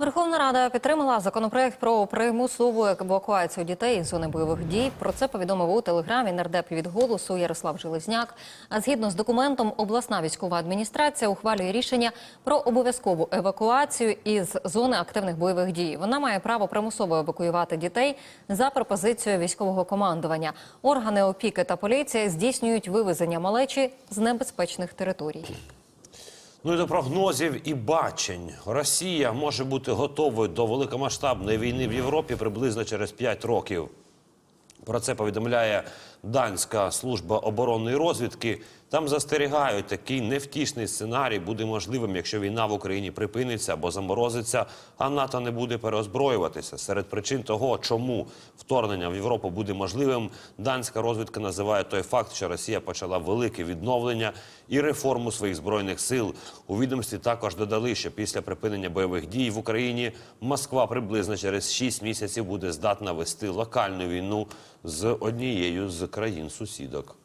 Верховна Рада підтримала законопроект про примусову евакуацію дітей із зони бойових дій. Про це повідомив у телеграмі нардеп від голосу Ярослав Железняк. А згідно з документом, обласна військова адміністрація ухвалює рішення про обов'язкову евакуацію із зони активних бойових дій. Вона має право примусово евакуювати дітей за пропозицією військового командування. Органи опіки та поліція здійснюють вивезення малечі з небезпечних територій. Ну і до прогнозів і бачень. Росія може бути готовою до великомасштабної війни в Європі приблизно через 5 років. Про це повідомляє данська служба оборонної розвідки. Там застерігають, такий невтішний сценарій буде можливим, якщо війна в Україні припиниться або заморозиться, а НАТО не буде переозброюватися. Серед причин того, чому вторгнення в Європу буде можливим, данська розвідка називає той факт, що Росія почала велике відновлення і реформу своїх збройних сил. У відомстві також додали, що після припинення бойових дій в Україні Москва приблизно через 6 місяців буде здатна вести локальну війну з однією з країн-сусідок.